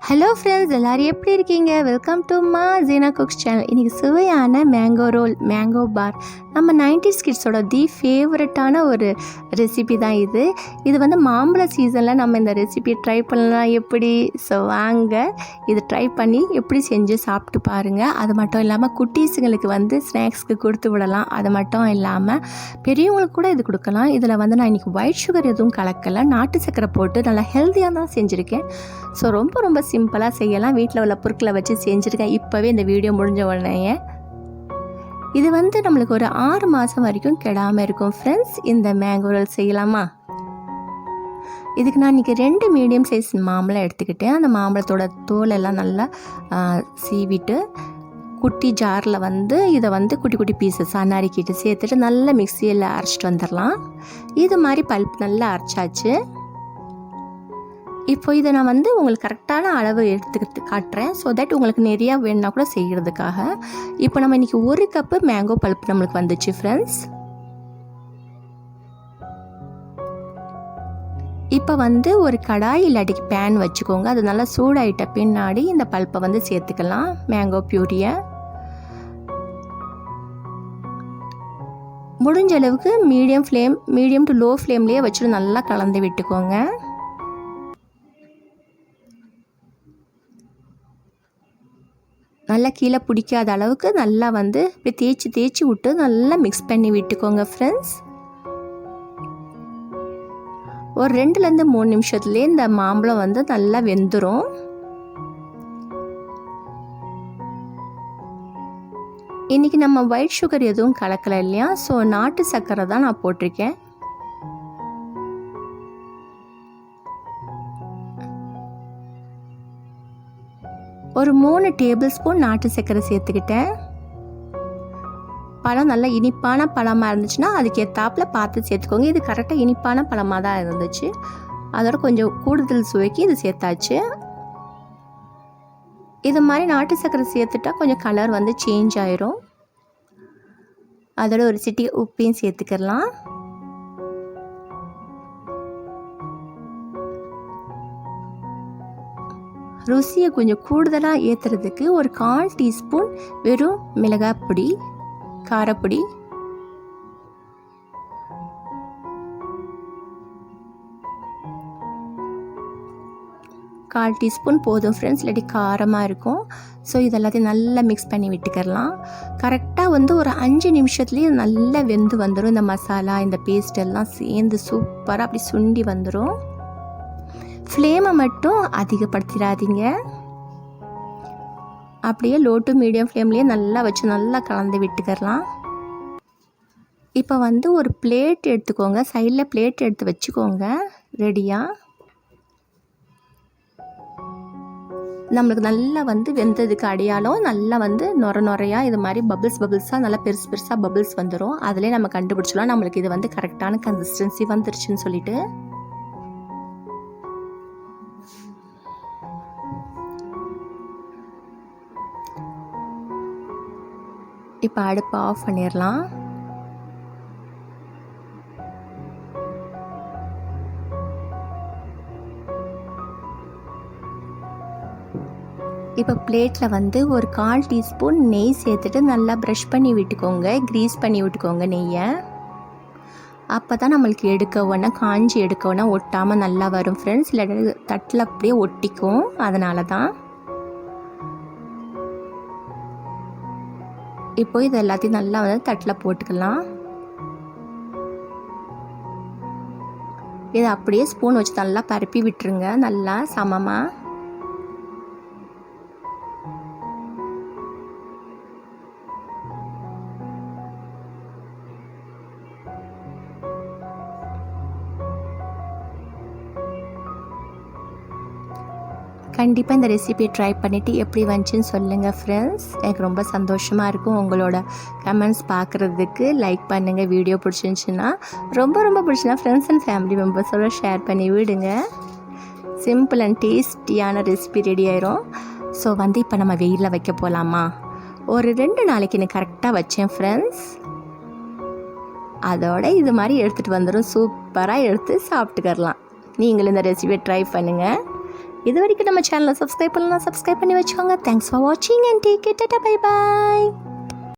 Hello friends எல்லோரும் எப்படி இருக்கீங்க? வெல்கம் டு மா ஜீனா குக்ஸ் சேனல் இன்றைக்கி சுவையான மேங்கோ ரோல் மேங்கோ பார் நம்ம நைன்டிஸ் கிட்ஸோட தி ஃபேவரட்டான ஒரு ரெசிபி தான் இது. இது வந்து மாம்பழ சீசனில் நம்ம இந்த ரெசிபி ட்ரை பண்ணலாம். எப்படி? ஸோ வாங்க. இது ட்ரை பண்ணி எப்படி செஞ்சு சாப்பிட்டு பாருங்கள் அது மட்டும் இல்லாமல் குட்டீஸுங்களுக்கு வந்து ஸ்நாக்ஸ்க்கு கொடுத்து விடலாம். அது மட்டும் இல்லாமல் பெரியவங்களுக்கு கூட இது கொடுக்கலாம். இதில் வந்து நான் இன்றைக்கி ஒயிட் சுகர் எதுவும் கலக்கலை. நாட்டு சக்கரை போட்டு நல்லா ஹெல்த்தியாக தான் செஞ்சுருக்கேன். ஸோ ரொம்ப ரொம்ப சிம்பிளாக செய்யலாம். வீட்டில் உள்ள பொருட்களை வச்சு செஞ்சுருக்கேன். இப்போவே இந்த வீடியோ முடிஞ்ச உடனே இது வந்து நம்மளுக்கு ஒரு ஆறு மாதம் வரைக்கும் கெடாமல் இருக்கும். ஃப்ரெண்ட்ஸ் இந்த மேங்கோரல் செய்யலாமா? இதுக்கு நான் இன்றைக்கி ரெண்டு மீடியம் சைஸ் மாம்பழம் எடுத்துக்கிட்டேன். அந்த மாம்பழத்தோட தோல் எல்லாம் நல்லா சீவிட்டு குட்டி ஜாரில் வந்து இதை வந்து குட்டி குட்டி பீசஸாக நறுக்கிட்டு சேர்த்துட்டு நல்லா மிக்சியில் அரைச்சிட்டு வந்துடலாம். இது மாதிரி பல்ப் நல்லா அரைச்சாச்சு. இப்போ இதை நான் வந்து உங்களுக்கு கரெக்டான அளவு எடுத்துக்கிட்டு காட்டுறேன். ஸோ தட் உங்களுக்கு நிறையா வேணுன்னா கூட செய்கிறதுக்காக இப்போ நம்ம இன்றைக்கி ஒரு கப்பு மேங்கோ பல்ப் நம்மளுக்கு வந்துச்சு ஃப்ரெண்ட்ஸ் இப்போ வந்து ஒரு கடாய் இல்லாட்டி பேன் வச்சுக்கோங்க. அது நல்லா சூடாயிட்ட பின்னாடி இந்த பல்ப்பை வந்து சேர்த்துக்கலாம் மேங்கோ பியூரியை முடிஞ்ச அளவுக்கு medium flame medium to low ஃப்ளேம்லேயே வச்சுட்டு நல்லா கலந்து விட்டுக்கோங்க. நல்லா கீழே பிடிக்காத அளவுக்கு நல்லா வந்து இப்படி தேய்ச்சி தேய்ச்சி விட்டு நல்லா மிக்ஸ் பண்ணி விட்டுக்கோங்க ஃப்ரெண்ட்ஸ் ஒரு ரெண்டுலேருந்து மூணு நிமிஷத்துலேயே இந்த மாம்பழம் வந்து நல்லா வெந்துடும் இன்றைக்கி நம்ம ஒயிட் சுகர் எதுவும் கலக்கலை இல்லையா? ஸோ நாட்டு சர்க்கரை தான் நான் போட்டிருக்கேன். ஒரு மூணு டேபிள் ஸ்பூன் நாட்டு சர்க்கரை சேர்த்துக்கிட்டேன். பழம் நல்லா இனிப்பான பழமாக இருந்துச்சுன்னா அதுக்கு ஏற்றாப்பில் பார்த்து சேர்த்துக்கோங்க. இது கரெக்டாக இனிப்பான பழமாக தான் இருந்துச்சு. அதோட கொஞ்சம் கூடுதல் சுவைக்கு இது சேர்த்தாச்சு. இது மாதிரி நாட்டு சர்க்கரை சேர்த்துட்டா கொஞ்சம் கலர் வந்து சேஞ்ச் ஆயிரும். அதோட ஒரு சிட்டி உப்பையும் சேர்த்துக்கிடலாம் ருசியை கொஞ்சம் கூடுதலாக ஏற்றுறதுக்கு ஒரு கால் டீஸ்பூன் வெறும் மிளகாய் பொடி காரப்பொடி கால் டீஸ்பூன் போதும் ஃப்ரெண்ட்ஸ் இல்லாட்டி காரமாக இருக்கும். ஸோ இதெல்லாத்தையும் நல்லா மிக்ஸ் பண்ணி விட்டுக்கிறலாம். கரெக்டாக வந்து ஒரு அஞ்சு நிமிஷத்துலேயே நல்லா வெந்து வந்துடும் இந்த மசாலா இந்த பேஸ்ட் எல்லாம் சேர்ந்து சூப்பராக அப்படி சுண்டி வந்துடும் ஃப்ளேமை மட்டும் அதிகப்படுத்திடாதீங்க. அப்படியே லோ டு மீடியம் ஃப்ளேம்லேயே நல்லா வச்சு நல்லா கலந்து விட்டுக்கிறலாம். இப்போ வந்து ஒரு பிளேட் எடுத்துக்கோங்க. சைடில் பிளேட் எடுத்து வச்சுக்கோங்க. ரெடியாக நம்மளுக்கு நல்லா வந்து வெந்ததுக்கு அடையாளம் நல்லா வந்து நொர நொறையாக இது மாதிரி பபிள்ஸ் பபிள்ஸாக நல்லா பெருசு பெருசாக பபிள்ஸ் வந்துடும் அதிலே நம்ம கண்டுபிடிச்சிடலாம். நம்மளுக்கு இது வந்து கரெக்டான கன்சிஸ்டன்சி வந்துருச்சுன்னு சொல்லிட்டு. இப்போ அடுப்பை ஆஃப் பண்ணிடலாம் இப்போ பிளேட்டில் வந்து ஒரு கால் டீஸ்பூன் நெய் சேர்த்துட்டு நல்லா ப்ரஷ் பண்ணி விட்டுக்கோங்க. க்ரீஸ் பண்ணி விட்டுக்கோங்க நெய்யை. அப்போ தான் நம்மளுக்கு எடுக்க உடனே காஞ்சி எடுக்க உடனே ஒட்டாமல் நல்லா வரும் ஃப்ரெண்ட்ஸ் இல்லாட்டி தட்டில் அப்படியே ஒட்டிக்கும். அதனால தான் இப்போ இது எல்லாத்தையும் நல்லா வந்து தட்டில் போட்டுக்கலாம். இதை அப்படியே ஸ்பூன் வச்சு நல்லா பரப்பி விட்டுருங்க. நல்லா சமமாக கண்டிப்பாக இந்த ரெசிபியை ட்ரை பண்ணிவிட்டு எப்படி வந்துச்சுன்னு சொல்லுங்கள் ஃப்ரெண்ட்ஸ் எனக்கு ரொம்ப சந்தோஷமாக இருக்கும் உங்களோட கமெண்ட்ஸ் பார்க்குறதுக்கு. லைக் பண்ணுங்கள் வீடியோ பிடிச்சிருந்துச்சுன்னா ரொம்ப ரொம்ப பிடிச்சினா ஃப்ரெண்ட்ஸ் அண்ட் ஃபேமிலி மெம்பர்ஸோட ஷேர் பண்ணி விடுங்க. சிம்பிள் அண்ட் டேஸ்டியான ரெசிபி ரெடி ஆயிரும். ஸோ வந்து இப்போ நம்ம வெயிலில் வைக்க போகலாமா ஒரு ரெண்டு நாளைக்கு எனக்கு கரெக்டாக வச்சேன் ஃப்ரெண்ட்ஸ் அதோட இது மாதிரி எடுத்துகிட்டு வந்துடும் சூப்பராக எடுத்து சாப்பிட்டுக்கரலாம் நீங்களும் இந்த ரெசிபியை ட்ரை பண்ணுங்கள் இது வரைக்கும் நம்ம சேனலை சப்ஸ்கிரைப் பண்ணலாம் சப்ஸ்கிரைப் பண்ணி வச்சுக்கோங்க. தேங்க்ஸ் ஃபார் வாட்சிங் and take it bye bye